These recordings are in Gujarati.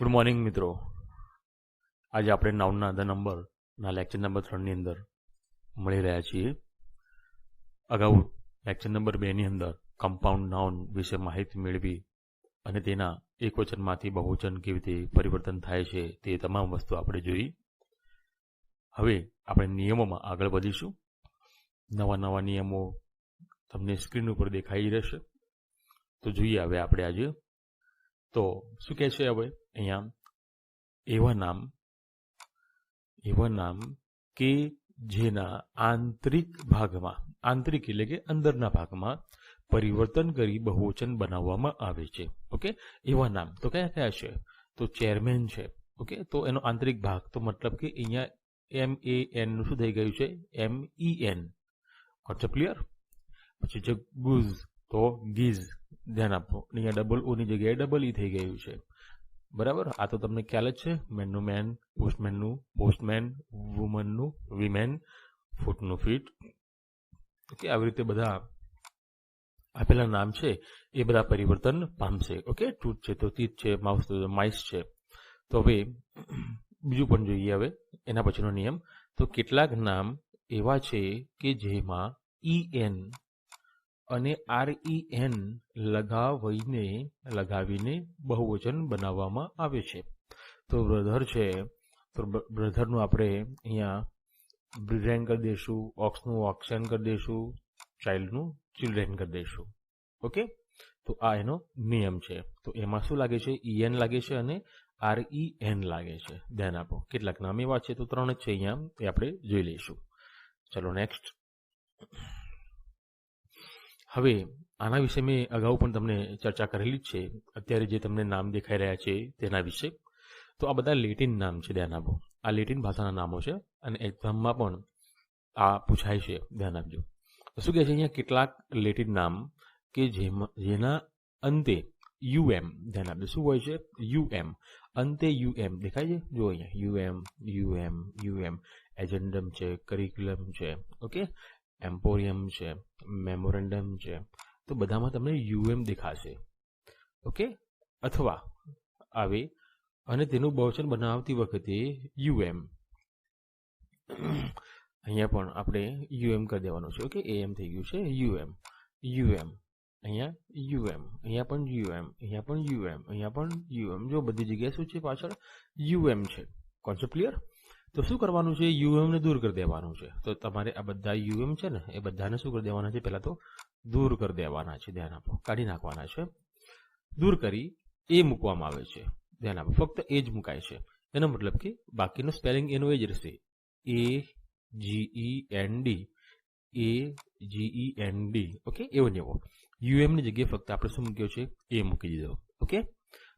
ગુડ મોર્નિંગ મિત્રો. આજે આપણે નાઉનના ધ નંબરના લેક્ચર નંબર ત્રણની અંદર મળી રહ્યા છીએ. અગાઉ લેક્ચર નંબર બેની અંદર કમ્પાઉન્ડ નાઉન વિશે માહિતી મેળવી અને તેના એકવચનમાંથી બહુવચન કેવી રીતે પરિવર્તન થાય છે તે તમામ વસ્તુ આપણે જોઈ. હવે આપણે નિયમોમાં આગળ વધીશું. નવા નવા નિયમો તમને સ્ક્રીન ઉપર દેખાઈ રહેશે. તો જોઈએ હવે આપણે આજે. તો શું કહે છે હવે? અહીંયા એવા નામ એવા નામ કે જેના આંતરિક ભાગમાં આંતરિક એટલે કે અંદરના ભાગમાં પરિવર્તન કરી બહુવચન બનાવવામાં આવે છે. ઓકે એવા નામ તો કયા કયા છે? તો ચેરમેન છે. ઓકે તો એનો આંતરિક ભાગ, તો મતલબ કે અહીંયા એમ એ એનનું શું થઈ ગયું છે? એમ ઈ એન વોટ્સઅપ ક્લિયર પછી છે ગુઝ, તો ગીઝ. ધ્યાન આપો. અહીંયા ડબલ ઓની જગ્યાએ ડબલ ઈ થઈ ગયું છે. બરાબર? આ તો તમને ખ્યાલ જ છે. મેનનું મેન પોસ્ટમેનનું પોસ્ટમેન વુમનનું વિમેન ફૂટનું ફીટ ઓકે આવી રીતે બધા આપેલા નામ છે. એ બધા પરિવર્તન પામશે. ઓકે ટૂથ છે તો તીત છે માઉસ તો માઇસ છે. તો હવે બીજું પણ જોઈએ હવે, એના પછીનો નિયમ. તો કેટલાક નામ એવા છે કે જેમાં ઈ એન અને આરઈએન ઈ લગાવીને લગાવીને બહુવચન બનાવવામાં આવે છે. તો બ્રધર છે, તો બ્રધરનું આપણે અહીંયા બ્રિડ્રેન કરી દઈશું ઓક્સનું ઓક્સેન કરી દઈશું ચાઇલ્ડનું ચિલ્ડ્રેન કરી દઈશું. ઓકે? તો આ એનો નિયમ છે. તો એમાં શું લાગે છે? ઈ એન લાગે છે અને આર ઈ એન લાગે છે. ધ્યાન આપો. કેટલાક નામ એવા છે, તો ત્રણ જ છે અહીંયા. એ આપણે જોઈ લઈશું. ચલો નેક્સ્ટ હવે આના વિશે મેં અગાઉ પણ તમને ચર્ચા કરેલી જ છે. અત્યારે જે તમને નામ દેખાઈ રહ્યા છે તેના વિશે. તો આ બધા લેટિન નામ છે, ધ્યાન આપો. આ લેટિન ભાષાના નામો છે અને એક્ઝામમાં પણ આ પૂછાય છે, ધ્યાન આપજો. શું કહે છે અહીંયા? કેટલાક લેટિન નામ કે જેના અંતે યુએમ ધ્યાન આપજો. શું હોય છે? યુએમ અંતે યુએમ દેખાય છે? જો અહીંયા. યુએમ યુએમ યુએમ એજન્ડમ છે, કરિક્યુલમ છે. ઓકે? એમ્પોરિયમ છે મેમોરેન્ડમ છે, તો બધામાં તમને યુએમ દેખાશે. ઓકે અથવા આવે, અને તેનું બહુચન બનાવતી વખતે યુએમ અહીંયા પણ આપણે યુએમ કરી દેવાનું છે ઓકે એમ થઈ ગયું છે યુએમ યુએમ અહીંયા યુએમ અહીંયા પણ યુએમ અહીંયા પણ યુએમ અહીંયા પણ યુએમ જો બધી જગ્યાએ શું છે પાછળ? યુએમ છે. કોન્સેપ્ટ ક્લિયર તો શું કરવાનું છે? યુએમને દૂર કરી દેવાનું છે. તો તમારે આ બધા યુએમ છે ને, એ બધાને શું કરી દેવાના છે? પહેલાં તો દૂર કરી દેવાના છે, ધ્યાન આપો. કાઢી નાખવાના છે. દૂર કરી એ મૂકવામાં આવે છે. ધ્યાન આપો. ફક્ત એ જ મુકાય છે. એનો મતલબ કે બાકીનો સ્પેલિંગ એનો એ જ રહેશે. A G E N D A G E N D okay એવો ને એવો. યુએમની જગ્યાએ ફક્ત આપણે શું મૂક્યો છે? એ મૂકી દીધો. ઓકે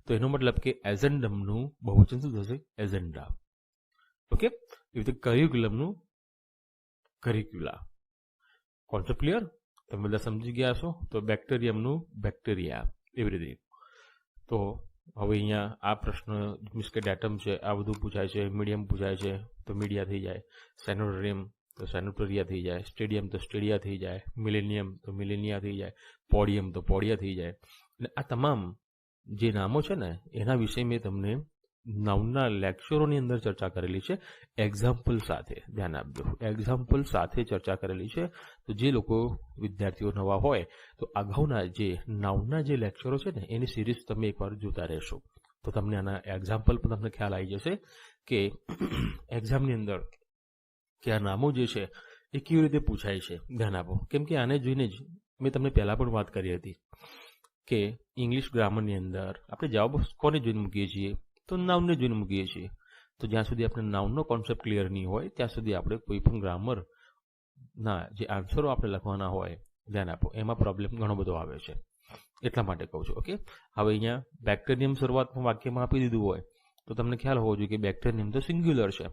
તો એનો મતલબ કે એઝન્ડમનું બહુવચન શું થશે? એઝન્ડા ઓકે એવી રીતે કરિક્યુલમનું કરિક્યુલા કોન્સેપ્ટ ક્લિયર તમે બધા સમજી ગયા છો? તો બેક્ટેરિયમનું બેક્ટેરિયા એવી રીતે તો હવે અહીંયા આ પ્રશ્ન મીન્સ કે ડેટમ છે. આ બધું પૂછાય છે. મીડિયમ પૂછાય છે. તો મીડિયા થઈ જાય. સેનોટોરિયમ તો સેનોટોરિયા થઈ જાય. સ્ટેડિયમ તો સ્ટેડિયા થઈ જાય. મિલેનિયમ તો મિલેનિયા થઈ જાય. પોડિયમ તો પોડિયા થઈ જાય. અને આ તમામ જે નામો છે ને, એના વિશે મેં તમને નાઉનના લેક્ચરોની અંદર ચર્ચા કરેલી છે. એક્ઝામ્પલ સાથે ધ્યાન આપજો. એક્ઝામ્પલ સાથે ચર્ચા કરેલી છે. તો જે લોકો વિદ્યાર્થીઓ નવા હોય, તો અગાઉના જે નવના જે લેક્ચરો છે ને, એની સિરીઝ તમે એકવાર જોતા રહેશો. તો તમને આના એક્ઝામ્પલ પણ તમને ખ્યાલ આવી જશે કે એક્ઝામની અંદર કે આ નામો જે છે, એ કેવી રીતે પૂછાય છે? ધ્યાન આપો. કેમ કે આને જોઈને જ મેં તમને પહેલાં પણ વાત કરી હતી કે ઇંગ્લિશ ગ્રામરની અંદર આપણે જવાબ કોને જોઈને મૂકીએ છીએ? તો નાઉનને જોઈને મૂકીએ છીએ. તો જ્યાં સુધી આપણે નાઉનનો કોન્સેપ્ટ ક્લિયર નહીં હોય, ત્યાં સુધી આપણે કોઈ પણ ગ્રામર ના જે આન્સરો આપણે લખવાના હોય, ધ્યાન આપો. એમાં પ્રોબ્લેમ ઘણો બધો આવે છે. એટલા માટે કહું છું ઓકે હવે અહીંયા બેક્ટેરિયમ શરૂઆતમાં વાક્યમાં આપી દીધું હોય, તો તમને ખ્યાલ હોવો જોઈએ કે બેક્ટેરિયમ તો સિંગ્યુલર છે.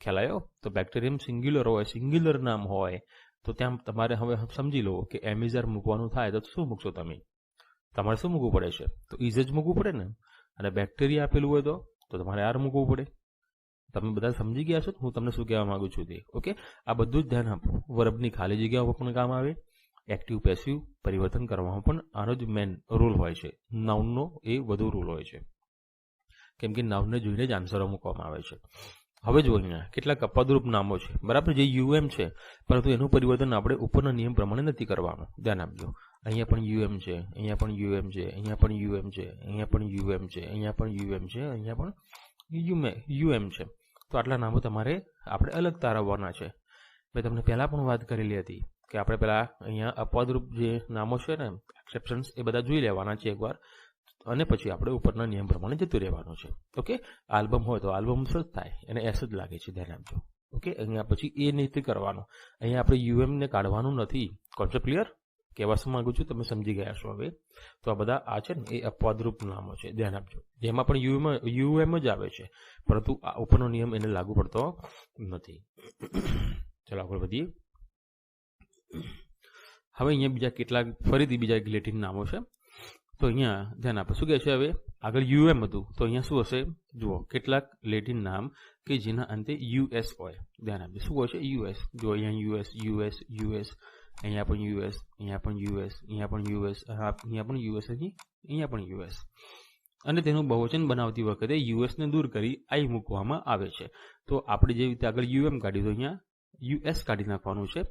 ખ્યાલ આવ્યો તો બેક્ટેરિયમ સિંગ્યુલર હોય સિંગ્યુલર નામ હોય, તો ત્યાં તમારે હવે સમજી લો કે એમિઝર મૂકવાનું થાય તો શું મૂકશો તમે? તમારે શું મૂકવું પડે છે? તો ઇઝ જ મૂકવું પડે ને? અને બેક્ટેરિયા આપેલું હોય તો તમારે આર મૂકવું પડે. તમે બધા સમજી ગયા છો? હું તમને શું કહેવા માંગુ છું તે. ઓકે આ બધું જ ધ્યાન આપો. વર્બની ખાલી જગ્યાઓ પણ કામ આવે. એક્ટિવ પેસિવ પરિવર્તન કરવામાં પણ આનો જ મેન રોલ હોય છે. નાઉનનો એ વધુ રોલ હોય છે. કેમ કે નાઉનને જોઈને જ આન્સરો મૂકવામાં આવે છે. હવે જો અહીંયા, કેટલાક અપદરૂપ નામો છે. બરાબર? જે યુએમ છે. પરંતુ એનું પરિવર્તન આપણે ઉપરના નિયમ પ્રમાણે નથી કરવાનું. ધ્યાન આપજો. અહીંયા પણ યુએમ છે, અહીંયા પણ યુએમ છે, અહીંયા પણ યુએમ છે, અહીંયા પણ યુએમ છે, અહીંયા પણ યુએમ છે, અહીંયા પણ યુએમ છે તો આટલા નામો તમારે આપણે અલગ તારવવાના છે. મેં તમને પહેલાં પણ વાત કરેલી હતી કે આપણે પહેલાં અહીંયા અપવાદરૂપ જે નામો છે ને એક્સેપ્શન્સ એ બધા જોઈ લેવાના છે એકવાર. અને પછી આપણે ઉપરના નિયમ પ્રમાણે જતું રહેવાનું છે. ઓકે? આલ્બમ હોય તો આલ્બમ જ થાય, એને એસ જ લાગે છે ધ્યાન આપજો. ઓકે? અહીંયા પછી એ નથી કરવાનું. અહીંયા આપણે યુએમને કાઢવાનું નથી. Concept clear? કહેવા માંગુ છું તમે સમજી ગયા છો હવે. તો આ બધા આ છે ને, એ અપવાદરૂપ નામો છે, ધ્યાન આપજો. જેમાં પણ યુએમ યુએમ જ આવે છે, પરંતુ આ ઉપરનો નિયમ એને લાગુ પડતો નથી. ચલો આગળ વધીએ. હવે અહીંયા બીજા કેટલાક, ફરીથી બીજા લેટિન નામો છે. તો અહીંયા ધ્યાન આપો, શું કહે છે હવે? આગળ યુએમ હતું, તો અહીંયા શું હશે? જુઓ, કેટલાક લેટિન નામ કે જેના અંતે યુએસ હોય. ધ્યાન આપજો, શું હોય છે? યુએસ જો અહીંયા યુએસ યુએસ યુએસ અહીંયા પણ યુએસ અહીંયા પણ યુએસ અહીંયા પણ યુએસ અહીંયા પણ યુએસ અહીંયા પણ યુએસ અને તેનું બહુવચન બનાવતી વખતે યુએસને દૂર કરી આઈ મૂકવામાં આવે છે. તો આપણે જે રીતે આગળ યુએમ કાઢ્યું તો અહીંયા યુએસ કાઢી નાખવાનું છે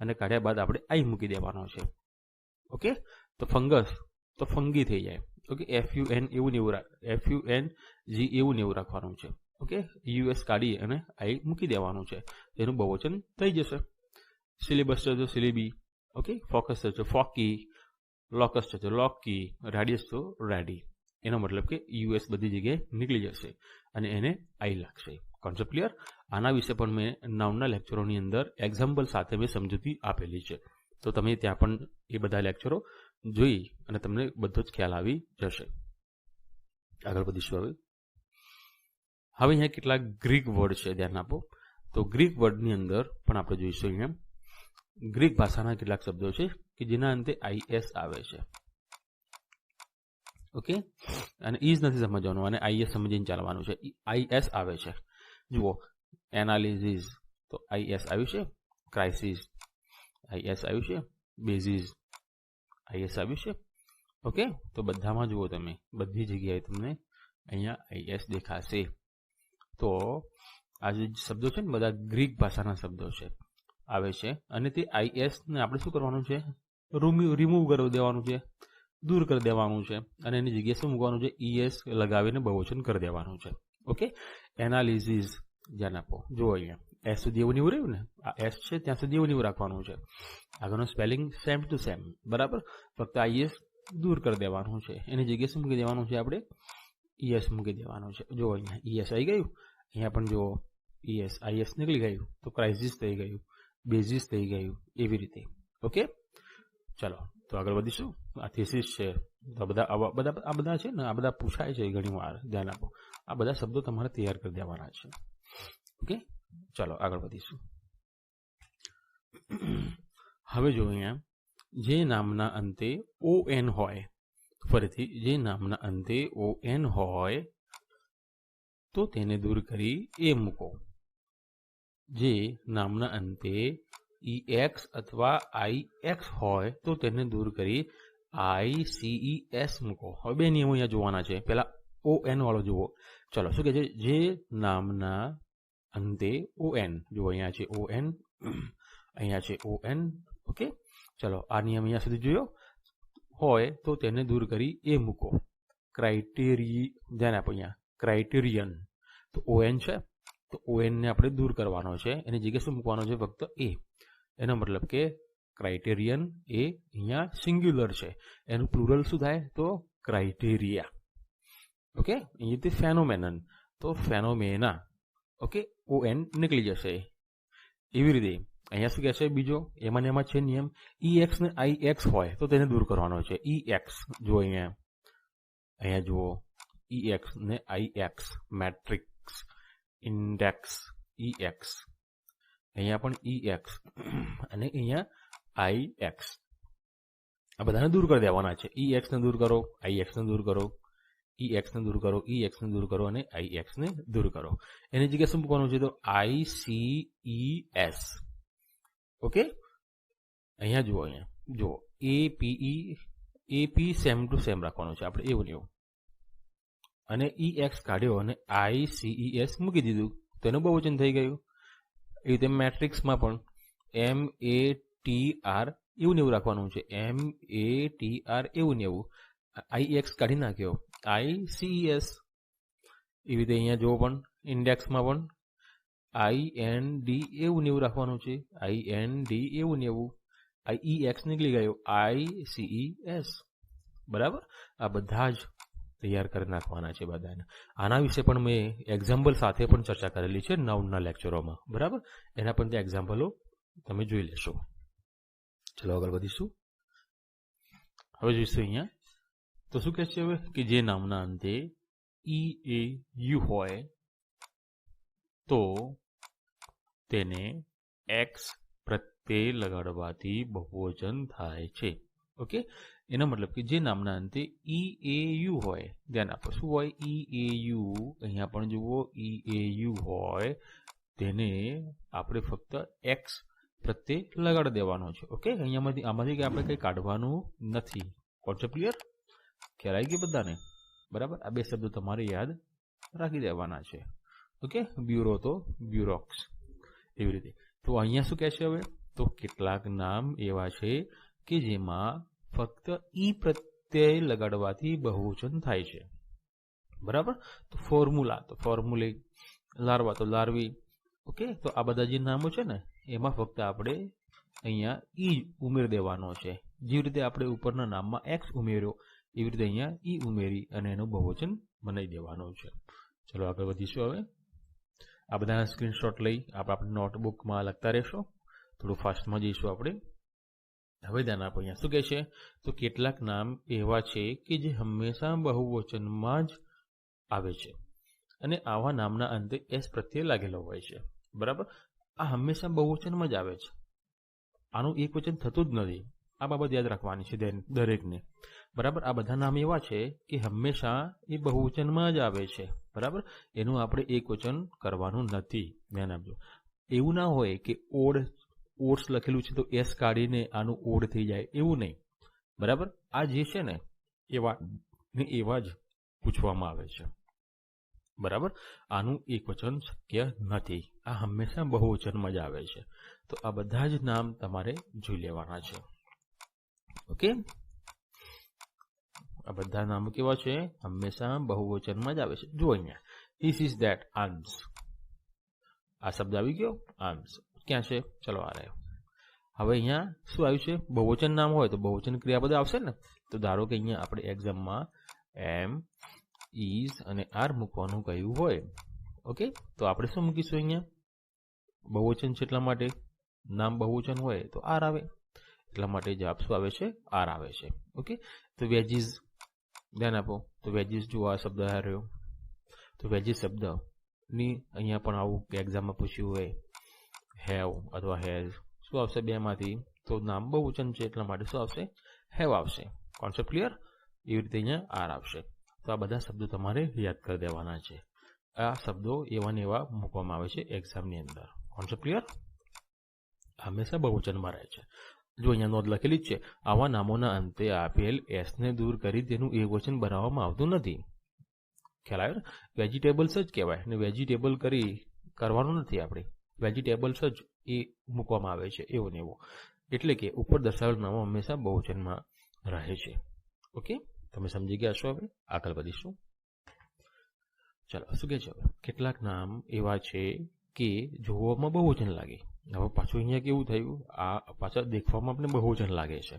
અને કાઢ્યા બાદ આપણે આઈ મૂકી દેવાનો છે. ઓકે તો ફંગસ, તો ફંગી થઈ જાય. ઓકે એફ યુ એન એવું ને એવું એફ યુ એન જી એવું ને એવું રાખવાનું છે. ઓકે યુએસ કાઢી અને આઈ મૂકી દેવાનું છે. તેનું બહુવચન થઈ જશે. સિલેબસ છે તો સિલેબી ઓકે ફોકસ તો ફોકી લોકસ તો લોકી રેડિયસ તો રેડી એનો મતલબ કે યુએસ બધી જગ્યાએ નીકળી જશે અને એને આઈ લાગશે. કોન્સેપ્ટ ક્લિયર આના વિશે પણ મેં નવના લેક્ચરોની અંદર એક્ઝામ્પલ સાથે મેં સમજૂતી આપેલી છે. તો તમે ત્યાં પણ એ બધા લેક્ચરો જોઈ અને તમને બધો જ ખ્યાલ આવી જશે. આગળ વધીશું હવે. હવે અહીંયા કેટલાક ગ્રીક વર્ડ છે, ધ્યાન આપો. તો ગ્રીક વર્ડની અંદર પણ આપણે જોઈશું અહીંયા. ગ્રીક ભાષાના કેટલાક શબ્દો છે કે જેના અંતે આઈએસ આવે છે. ઓકે? અને ઇઝ નથી સમજવાનું અને આઈએસ સમજીને ચાલવાનું છે. આઈએસ આવે છે. જુઓ, એનાલિસિસ તો આઈએસ આવ્યું છે. ક્રાઇસિસ આઈએસ આવ્યું છે. બેઝિસ આઈએસ આવ્યું છે. ઓકે? તો બધામાં જુઓ તમે, બધી જગ્યાએ તમને અહીંયા આઈએસ દેખાશે. તો આ જે શબ્દો છે ને, બધા ગ્રીક ભાષાના શબ્દો છે. આવે છે. અને તે આઈએસને આપણે શું કરવાનું છે? રિમૂવ કરી દેવાનું છે. દૂર કરી દેવાનું છે. અને એની જગ્યાએ શું મૂકવાનું છે? ઈએસ લગાવીને બહુવચન કરી દેવાનું છે. ઓકે એનાલિસિસ ધ્યાન આપો. જુઓ અહીંયા. એસ સુધી એવું નીવું રહ્યું ને? આ એસ છે, ત્યાં સુધી એવું નીવું રાખવાનું છે. આગળનું સ્પેલિંગ સેમ ટુ સેમ બરાબર? ફક્ત આઈએસ દૂર કરી દેવાનું છે. એની જગ્યાએ શું મૂકી દેવાનું છે આપણે? ઈએસ મૂકી દેવાનું છે. જો અહીંયા. ઈએસ આવી ગયું? અહીંયા પણ જુઓ. ઈએસ આઈએસ નીકળી ગયું. તો ક્રાઇસિસ થઈ ગયું. બેઝિસ થઈ ગયું એવી રીતે. ઓકે ચાલો, તો આગળ વધીશું. આ થીસીસ છે. તો બધા બધા, આ બધા છે ને, આ બધા પૂછાય છે ઘણી વાર, ધ્યાન આપો. આ બધા શબ્દો તમારે તૈયાર કરી દેવાના છે. ઓકે ચાલો, આગળ વધીશું. હવે જો અહીંયા, જે નામના અંતે ઓ એન હોય, ફરીથી, જે નામના અંતે ઓ એન હોય, તો તેને દૂર કરી એ મૂકો. જે નામના અંતે ઈ એક્સ અથવા આઈ એક્સ હોય તો તેને દૂર કરી આઈ સીઈ એસ મૂકો. હવે બે નિયમો અહીંયા જોવાના છે. પહેલા ઓ એન વાળો જુઓ. ચલો, શું કહે છે? જે નામના અંતે ઓ એન જુઓ, અહીંયા છે ઓ એન અહીંયા છે ઓ એન ઓકે ચલો, આ નિયમ અહીંયા સુધી જોયો. હોય તો તેને દૂર કરી એ મૂકો. ક્રાઇટેરી ધ્યાન આપો અહીંયા. ક્રાઇટેરિયન તો ઓ એન છે. તો ઓએનને આપણે દૂર કરવાનો છે. એની જગ્યાએ શું મૂકવાનો છે? ફક્ત એ એનો મતલબ કે ક્રાઇટેરિયન એ અહીંયા સિંગ્યુલર છે. એનું પ્લુરલ શું થાય? તો ક્રાઇટેરિયા ઓકે અહીંયાથી ફેનોમેનન તો ફેનોમેના ઓકે ઓ એન નીકળી જશે. એવી રીતે. અહીંયા શું કહે છે બીજો? એમાં એમાં છે નિયમ. ઈ એક્સ ને આઈ એક્સ હોય તો તેને દૂર કરવાનો છે. ઈ એક્સ જો અહીંયા. અહીંયા જુઓ. ઈ એક્સ ને I X matrix index E X અહીંયા પણ ઈ એક્સ અને અહીંયા આઈ એક્સ આ બધાને દૂર કરી દેવાના છે. ઈ એક્સને દૂર કરો આઈ એક્સને દૂર કરો ઈ એક્સને દૂર કરો ઈ એક્સને દૂર કરો અને આઈ એક્સને દૂર કરો. એની જગ્યાએ શું મૂકવાનું છે તો I C E S okay? અહીંયા જુઓ અહીંયા. જુઓ. A P E A P same to same રાખવાનું છે. આપણે એવું નહીં અને ઈ એક્સ કાઢ્યો અને આઈ સીઈ એસ મૂકી દીધું. તેનું બહુ બહુવચન થઈ ગયું. એ રીતે મેટ્રિક્સમાં પણ એમ એ ટી આર એવું નેવું રાખવાનું છે. એમ એ ટી આર એવું ને એવું. આઈ એક્સ કાઢી નાખ્યો. આઈ સીઈ એસ એવી રીતે અહીંયા જુઓ પણ ઇન્ડેક્સમાં પણ. આઈ એન ડી એવું નેવું રાખવાનું છે. આઈ એન ડી એવું ને એવું. આઈ ઈ એક્સ નીકળી ગયો. આઈ સીઈ એસ બરાબર? આ બધા જ તૈયાર કરી નાખવાના છે બધાને. આના વિશે પણ મેં એક્ઝામ્પલ સાથે પણ ચર્ચા કરેલી છે નવના લેક્ચરોમાં બરાબર? એના પણ ત્યાં એક્ઝામ્પલો તમે જોઈ લેશો. ચલો આગળ વધીશું. હવે જોઈશું અહીંયા. તો શું કહે છે હવે? કે જે નામના અંતે ઈ એ યુ હોય, તો તેને એક્સ પ્રત્યે લગાડવાથી બહુવચન થાય છે. ઓકે એનો મતલબ કે જે નામના અંતે ઈ એ યુ હોય, ધ્યાન આપો, શું હોય? ઈ એ યુ અહીંયા પણ જુઓ ઈ એ યુ હોય, તેને આપણે ફક્ત એક્સ પ્રત્યે લગાડી દેવાનો છે, ઓકે? અહીંયામાંથી, આમાંથી આપણે કંઈ કાઢવાનું નથી. કોન્સેપ્ટ ક્લિયર ખ્યાલ આવી ગઈ બધાને? બરાબર? આ બે શબ્દો તમારે યાદ રાખી દેવાના છે, ઓકે? બ્યુરો તો બ્યુરોક્સ, એવી રીતે. તો અહીંયા શું કહે છે હવે? તો કેટલાક નામ એવા છે કે જેમાં ફક્ત ઈ પ્રત્યય લગાડવાથી બહુવચન થાય છે. બરાબર? તો ફોર્મ્યુલા તો ફોર્મ્યુલે લાર્વા, તો લાર્વી. ઓકે? તો આ બધા જે નામો છે ને, એમાં ફક્ત આપણે અહીંયા ઈ ઉમેર દેવાનો છે. જેવી રીતે આપણે ઉપરના નામમાં એક્સ ઉમેર્યો, એવી રીતે અહીંયા ઈ ઉમેરી અને એનું બહુવચન બનાવી દેવાનું છે. ચલો આગળ વધીશું હવે. આ બધાના સ્ક્રીનશોટ લઈ આપણે આપણી નોટબુકમાં લખતા રહેશો. થોડું ફાસ્ટમાં જઈશું આપણે. હવે ધ્યાન આપો અહીંયા. શું કહે છે? તો કેટલાક નામ એવા છે કે જે હંમેશા બહુવચનમાં જ આવે છે. અને આવા નામના અંતે એસ પ્રત્યે લાગેલો હોય છે. બરાબર? આ હંમેશા બહુવચનમાં જ આવે છે. આનું એક વચન થતું જ નથી. આ બાબત યાદ રાખવાની છે દરેકને. બરાબર? આ બધા નામ એવા છે કે હંમેશા એ બહુવચનમાં જ આવે છે. બરાબર? એનું આપણે એક વચન કરવાનું નથી. ધ્યાન આપજો. એવું ના હોય કે ઓડ ઓટ્સ લખેલું છે તો એસ કાઢીને આનું ઓડ થઈ જાય. એવું નહીં. બરાબર? આ જે છે ને, એવા ને એવા જ પૂછવામાં આવે છે. બરાબર? આનું એક વચન શક્ય નથી. આ હંમેશા બહુવચનમાં જ આવે છે. તો આ બધા જ નામ તમારે જોઈ લેવાના છે. ઓકે? આ બધા નામો કેવા છે? હંમેશા બહુવચનમાં જ આવે છે. જો અહીંયા ઇસ ઇઝ ધેટ આર્મ્સ આ શબ્દ આવી ગયો? આર્મ્સ ક્યાં છે? ચલો આ રહ્યો. હવે અહીંયા શું આવ્યું છે? બહુવચન નામ હોય તો બહુવચન ક્રિયાપદ આવશે ને? તો ધારો કે અહીંયા આપણે એક્ઝામમાં એમ ઇઝ અને આર મૂકવાનું કહ્યું હોય. ઓકે તો આપણે શું મૂકીશું અહીંયા? બહુવચન છે એટલા માટે? નામ બહુવચન હોય તો આર આવે. એટલા માટે જવાબ શું આવે છે? આર આવે છે. ઓકે તો વેજીસ, ધ્યાન આપો. તો વેજીસ જો આ શબ્દ રહ્યો તો વેજીસ શબ્દની અહીંયા પણ આવું એક્ઝામમાં પૂછ્યું હોય. હેવ અથવા હેઝ. શું આવશે બેમાંથી? તો નામ બહુ વચન છે, એટલા માટે શું આવશે? હેવ આવશે. કોન્સેપ્ટ ક્લિયર એવી રીતે અહીંયા આર આવશે. તો આ બધા શબ્દો તમારે યાદ કરી દેવાના છે. આ શબ્દો એવા ને એવા મૂકવામાં આવે છે એક્ઝામની અંદર. કોન્સેપ્ટ ક્લિયર હંમેશા બહુવચનમાં રહે છે. જો અહીંયા નોંધ લખેલી જ છે, આવા નામોના અંતે આપેલ એસને દૂર કરી તેનું એ વચન બનાવવામાં આવતું નથી. ખ્યાલ આવ્યો વેજીટેબલ્સ જ કહેવાય. અને વેજીટેબલ કરી કરવાનું નથી આપણે. વેજીટેબલ્સ જ એ મૂકવામાં આવે છે, એવો ને એવો. એટલે કે ઉપર દર્શાવેલ નામો હંમેશા બહુવચનમાં રહે છે. ઓકે? તમે સમજી ગયા છો હવે? આગળ વધીશું. ચાલો, શું કહે છે હવે? કેટલાક નામ એવા છે કે જોવામાં બહુવચન લાગે. હવે પાછું અહીંયા કેવું થયું? આ પાછા દેખવામાં આપણે બહુવચન લાગે છે.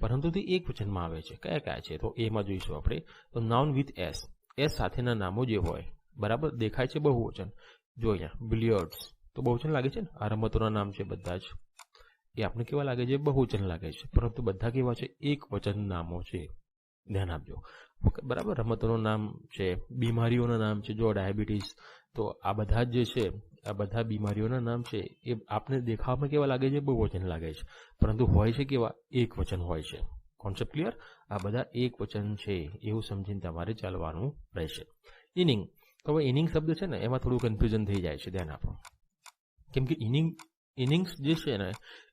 પરંતુ તે એક વચનમાં આવે છે. કયા કયા છે? તો એમાં જોઈશું આપણે. તો નાઉન વિથ એસ એસ સાથેના નામો જે હોય, બરાબર? દેખાય છે બહુવચન. જો અહીંયા બિલિયર્ડ્સ તો બહુચન લાગે છે ને? આ રમતોના નામ છે બધા જ. એ આપણે કેવા લાગે છે? બહુચન લાગે છે. પરંતુ બધા કેવા છે? એક વચન નામો છે. ધ્યાન આપજો. બરાબર? રમતોનું નામ છે, બીમારીઓના નામ છે, જો ડાયાબિટીસ, તો આ બધા જ જે છે, આ બધા બીમારીઓના નામ છે, એ આપને દેખાવામાં કેવા લાગે છે? બહુવચન લાગે છે. પરંતુ હોય છે કેવા? એક વચન હોય છે. Concept clear? આ બધા એક વચન છે. એવું સમજીને તમારે ચાલવાનું રહેશે. ઇનિંગ. તો હવે ઇનિંગ શબ્દ છે ને, એમાં થોડું કન્ફ્યુઝન થઈ જાય છે. ધ્યાન આપો. કેમ કે ઇનિંગ, ઇનિંગ્સ જે છે ને,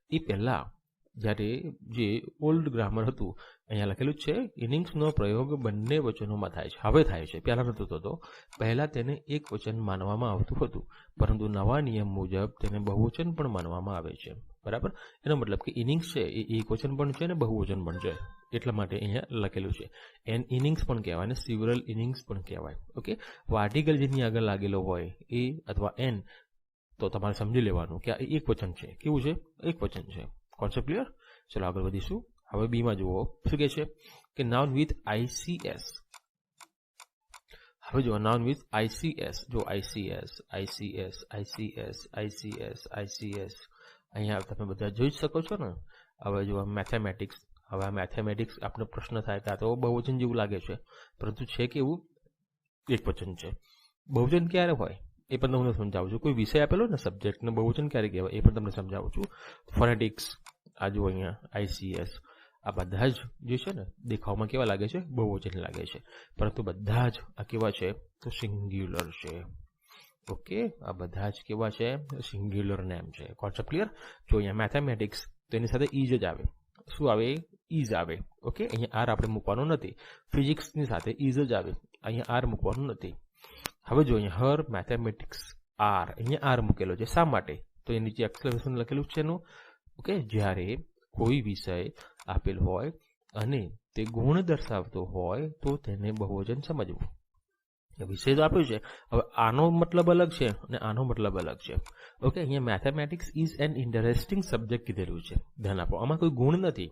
એ પહેલાં જ્યારે જે ઓલ્ડ ગ્રામર હતું, અહીંયા લખેલું છે, ઇનિંગ્સનો પ્રયોગ બંને વચનોમાં થાય છે. હવે થાય છે, પહેલાં નહોતો થતો. પહેલાં તેને એક વચન માનવામાં આવતું હતું, પરંતુ નવા નિયમ મુજબ તેને બહુવચન પણ માનવામાં આવે છે. બરાબર? એનો મતલબ કે ઇનિંગ્સ છે, એ એક વચન પણ છે અને બહુવચન પણ છે. એટલા માટે અહીંયા લખેલું છે. એન ઇનિંગ્સ પણ કહેવાય અને સિવરલ ઇનિંગ્સ પણ કહેવાય. ઓકે? વાર્ટિકલ જેની આગળ લાગેલો હોય, એ અથવા એન તો તમારે સમજી લેવાનું કે આ એક વચન છે. કેવું છે? એક વચન છે. કોન્સેપ્ટ ક્લિયર ચલો આગળ વધીશું. હવે બીમાં જુઓ. શું કહે છે? કે નાઉન વિથ આઈસીએસ હવે જો નાઉન વિથ આઈસીએસ જો ICS ICS ICS ICS ICS અહીંયા તમે બધા જોઈ જ શકો છો ને? હવે જો મેથેમેટિક્સ હવે આ મેથેમેટિક્સ આપણો પ્રશ્ન થાય કે આ તો બહુવચન જેવું લાગે છે. પરંતુ છે કેવું? એક વચન છે. બહુવચન ક્યારે હોય? એ પણ તમને સમજાવું છું. કોઈ વિષય આપેલો ને સબ્જેક્ટને બહુવચન ક્યારે કહેવાય એ પણ તમને સમજાવું છું. ફોનેટિક્સ આ જો અહીંયા આઈસીએસ આ બધા જ જે છે ને દેખાવમાં કેવા લાગે છે? બહુવચન લાગે છે. પરંતુ બધા જ આ કેવા છે? તો સિંગ્યુલર છે. ઓકે આ બધા જ કેવા છે? સિંગ્યુલર નેમ છે. કોન્સેપ્ટ ક્લિયર જો અહીંયા મેથેમેટિક્સ તો એની સાથે ઈજ જ આવે. શું આવે? ઈઝ આવે. ઓકે અહીંયા આર આપણે મૂકવાનું નથી. ફિઝિક્સની સાથે ઈઝ જ આવે. અહીંયા આર મૂકવાનું નથી. હવે જો અહીંયા હર મેથેમેટિક્સ આર અહીંયા આર મૂકેલો છે, શા માટે? તો એ નીચે એક્સપ્લેનેશન લખેલું છે એનું, ઓકે, જ્યારે કોઈ વિષય આપેલ હોય અને તે ગુણ દર્શાવતો હોય, તો તેને બહુવચન સમજવું. વિષય તો આપ્યું છે. હવે આનો મતલબ અલગ છે અને આનો મતલબ અલગ છે. ઓકે, અહીંયા mathematics is an interesting subject કીધેલું છે. ધ્યાન આપો, આમાં કોઈ ગુણ નથી,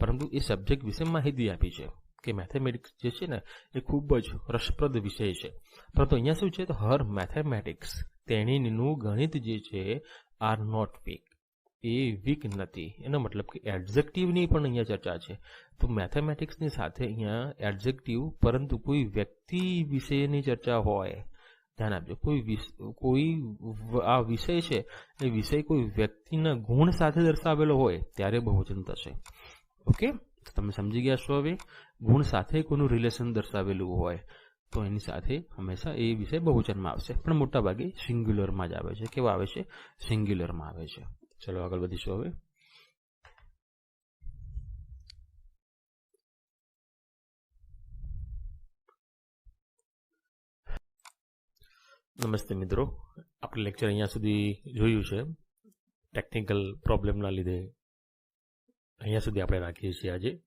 પરંતુ એ સબ્જેક્ટ વિશે માહિતી આપી છે. કે મેથેમેટિક્સ જે છે ને, એ ખૂબ જ રસપ્રદ વિષય છે. પરંતુ અહીંયા શું છે તો હર મેથેમેટિક્સ તેણીનું ગણિત જે છે આર નોટ વીક એ વીક નથી. એનો મતલબ કે એડજેક્ટિવની પણ અહીંયા ચર્ચા છે. તો મેથેમેટિક્સની સાથે અહીંયા એડજેક્ટિવ પરંતુ કોઈ વ્યક્તિ વિશેની ચર્ચા હોય, ધ્યાન આપજો, કોઈ કોઈ આ વિષય છે, એ વિષય કોઈ વ્યક્તિના ગુણ સાથે દર્શાવેલો હોય, ત્યારે બહુવચન થશે. ઓકે? તમે સમજી ગયા છો હવે? ગુણ સાથે કોઈનું રિલેશન દર્શાવેલું હોય, તો એની સાથે હંમેશા એ વિષય બહુચનમાં આવશે. પણ મોટાભાગે સિંગ્યુલરમાં જ આવે છે. કેવા આવે છે? સિંગ્યુલરમાં આવે છે. ચલો આગળ વધીશું હવે. નમસ્તે મિત્રો. આપણે લેક્ચર અહીંયા સુધી જોયું છે. ટેકનિકલ પ્રોબ્લેમના લીધે અહીંયા સુધી આપણે રાખીએ છીએ આજે.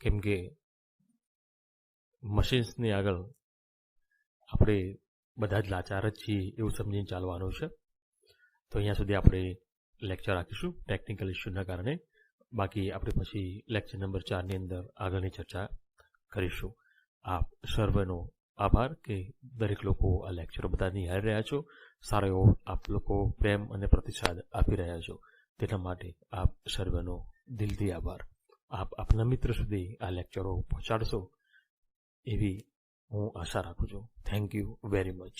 કેમ કે મશીન્સની આગળ આપણે બધા જ લાચાર જ છીએ એવું સમજીને ચાલવાનું છે. તો અહીંયા સુધી આપણે લેક્ચર રાખીશું ટેકનિકલ ઇસ્યુના કારણે. બાકી આપણે પછી લેક્ચર નંબર ચારની અંદર આગળની ચર્ચા કરીશું. આપ સર્વેનો આભાર કે દરેક લોકો આ લેક્ચરો બધા નિહાળી રહ્યા છો. સારો એવો આપ લોકો પ્રેમ અને પ્રતિસાદ આપી રહ્યા છો. તેના માટે આપ સર્વેનો દિલથી આભાર. આપ આપના મિત્ર સુધી આ લેક્ચરો પહોંચાડશો એવી હું આશા રાખું છું. Thank you very much